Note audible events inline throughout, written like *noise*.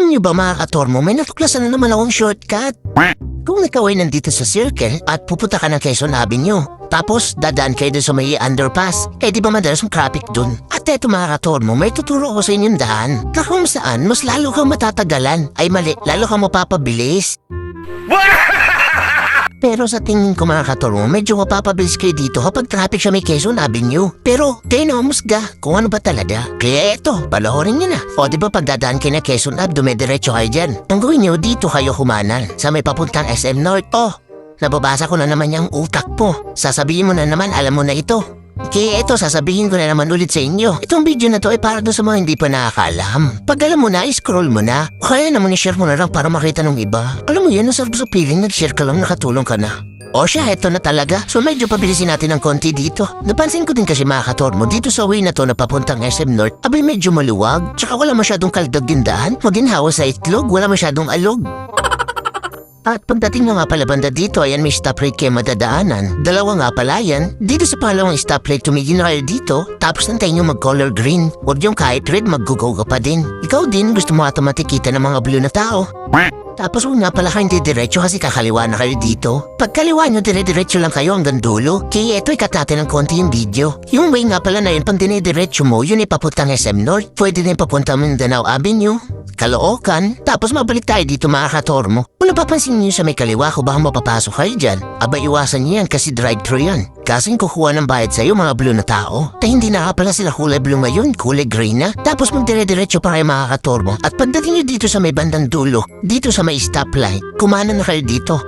Alam niyo ba mga katormo, may natuklasan na naman akong shortcut. Kung ikaw ay nandito sa circle at pupunta ka ng Quezon Avenue, tapos dadaan kayo dun sa may underpass, eh di ba madalas yung traffic dun? At eto mga katormo, may tuturo ko sa inyong daan na kung saan mas lalo kang matatagalan. Ay mali, lalo kang mapapabilis. Pero sa tingin ko mga katormo, medyo mapapabilis kayo dito kapag traffic sa may Quezon Avenue. Pero kayo na umusga kung ano ba talaga. Kaya eto, palahorin nyo na. O di ba pagdadaan kayo na Quezon Ave, dumidiretso kayo dyan. Ang nyo, dito kayo humanan sa may papuntang SM North. Oh, nababasa ko na naman yung utak mo. Sasabihin mo na naman, alam mo na ito. Kaya ito, sasabihin ko na naman ulit sa inyo. Itong video na to ay para doon sa mga hindi pa nakakalam. Pag alam mo na, scroll mo na. O Kaya naman i-share mo na lang para makita ng iba. Alam mo yan, ang sarap sa feeling, nag-share ka lang, nakatulong ka na. O siya, eto na talaga. So medyo pabilisin natin ng konti dito. Napansin ko din kasi mga katormo, dito sa way na to na papuntang SM North, abay medyo maluwag. Tsaka wala masyadong kaldag yung daan. Maginhawa sa itlog, wala masyadong alog. At pagdating mo nga pala banda dito, ayan may stoplight kayo madadaanan. Dalawa nga pala yan. Dito sa pangalawang stoplight, tumigil na kayo dito. Tapos nantayin nyo mag-color green. Huwag yung kahit red, mag-go ka pa din. Ikaw din, gusto mo automatic kita ng mga blue na tao. Tapos huwag nga pala hindi diretso kasi kakaliwa na kayo dito. Pag kaliwa nyo, dire-diretso lang kayo hanggang dulo. Kaya ito ikat natin ng konti yung video. Yung way nga pala na yun, pang dinediretso mo, yun ipapuntang SM North. Pwede din papuntang Mindanao Avenue. Kaloocan, tapos mabalik tayo dito mga katormo. Kung napapansin niyo sa may kaliwa ko baka mapapasok kayo dyan, aba iwasan niyo yan kasi drive-thru yan. Kasing kukuha ng bayad sa'yo mga blue na tao. Ta hindi na pala sila kulay blue ngayon, kulay green na. Tapos magdire-diretso pa kayo mga katormo. At pagdating niyo dito sa may bandang dulo, dito sa may stoplight, kumana na kayo dito.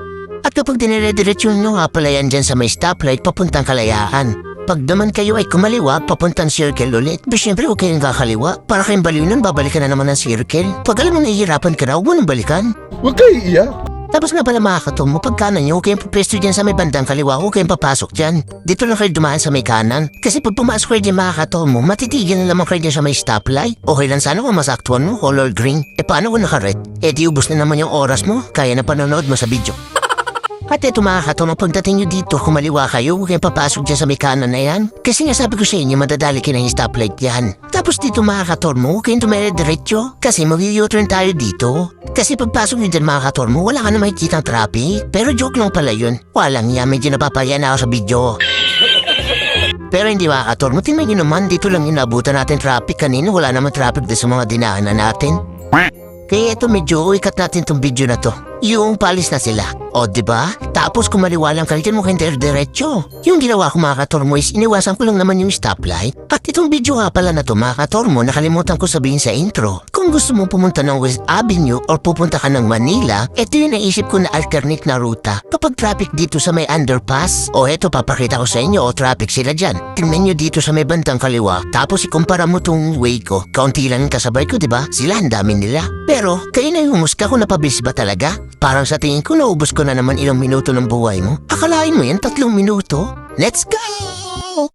At kapag dinire-diretso nyo nga pala yan dyan sa may stoplight, papuntang kalayaan. Pag naman kayo ay kumaliwa, papuntang circle ulit. Ba syempre huwag kayong kakaliwa. Para kayong baliw nun, babalikan na naman ng circle. Pag alam mo nahihirapan ka na, huwag mo nang balikan. Huwag kayo iiyak. Tapos nga pala mga katom mo, pag kanan nyo, huwag kayong pupesto dyan sa may bandang kaliwa, huwag kayong papasok dyan. Dito lang kayo dumaan sa may kanan. Kasi pag pumasok kayo dyan mga katom mo, matitigil na naman kayo dyan sa may stoplight. Okay lang sana kung masaktuan mo, color green. E paano kung naka-red? E di ubos na naman yung oras mo, kaya na panonood mo sa video. *laughs* At eto mga katomang pagdating nyo dito, kumaliwa kayo, huwag kayong papasok dyan sa may kanan na yan. Kasi nga sabi ko sa inyo, madadali kayo ng stoplight yan. Tapos dito mga katormo, kayong tumere diretso. Kasi mag-u-turn tayo dito. Kasi pagpasok nyo dyan mga katormo, wala ka na makikita ng traffic. Pero joke lang pala yun. Walang yan, medyo napapaya na ako sa video. Pero hindi mga katormo, tingnan nyo naman, dito lang yung nabutan natin traffic kanina. Wala naman traffic din sa mga dinaanan natin. Kaya ito medyo ikat natin tong video na to. Yung palis na sila. O, di ba? Tapos kumaliwa lang kayo dyan mo kayong diretso. Yung ginawa ko mga katormo is iniwasan ko lang naman yung stoplight. At itong video nga pala na to mga katormo nakalimutan ko sabihin sa intro. Kung gusto mo pumunta ng West Avenue or pupunta ka ng Manila, ito yung naisip ko na alternate na ruta. Kapag traffic dito sa may underpass, o eto papakita ko sa inyo o traffic sila dyan. Tingnan nyo dito sa may bandang kaliwa, tapos ikumpara mo tong way ko. Kaunti lang yung kasabay ko, di ba? Sila ang dami nila. Pero, kayo na yung humusga kung napabilis ba talaga? Parang sa tingin ko naubos ko na naman ilang minuto ng buhay mo. Akalain mo yan tatlong minuto? Let's go!